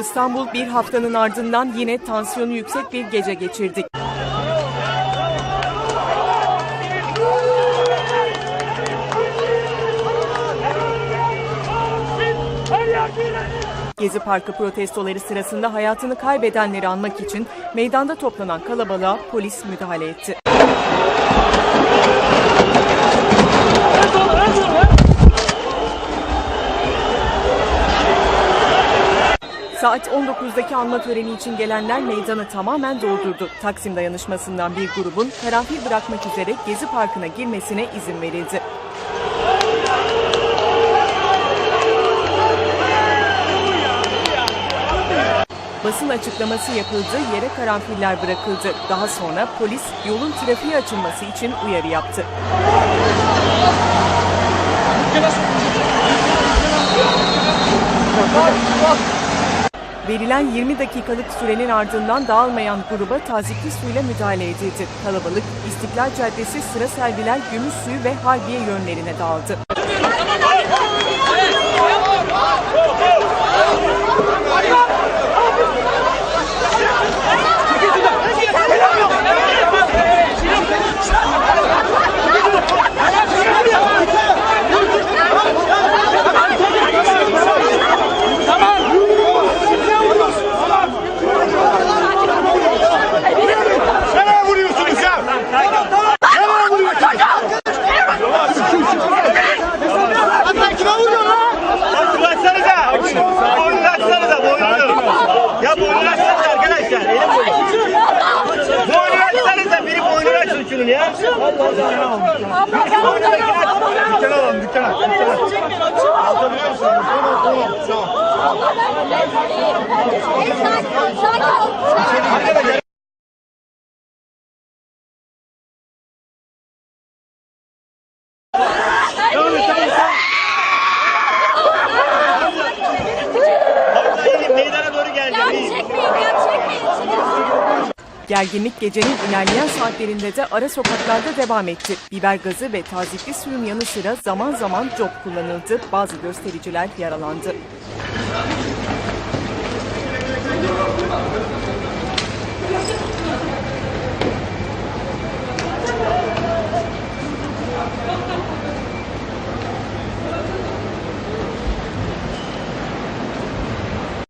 İstanbul bir haftanın ardından yine tansiyonu yüksek bir gece geçirdi. Gezi Parkı protestoları sırasında hayatını kaybedenleri anmak için meydanda toplanan kalabalığa polis müdahale etti. Saat 19'daki anma töreni için gelenler meydanı tamamen doldurdu. Taksim dayanışmasından bir grubun karanfil bırakmak üzere Gezi Parkı'na girmesine izin verildi. Basın açıklaması yapıldı, yere karanfiller bırakıldı. Daha sonra polis yolun trafiğe açılması için uyarı yaptı. Verilen 20 dakikalık sürenin ardından dağılmayan gruba tazikli suyla müdahale edildi. Kalabalık İstiklal Caddesi Sıra Selviler, Gümüşsuyu ve Harbiye yönlerine dağıldı. Boynunu açın şunun ya. Dükkan alalım dükkan. Anlatabiliyor musun? Tamam tamam. Tamam. Vallahi Gerginlik gecenin ilerleyen saatlerinde de ara sokaklarda devam etti. Biber gazı ve tazikli suyun yanı sıra zaman zaman cop kullanıldı. Bazı göstericiler yaralandı.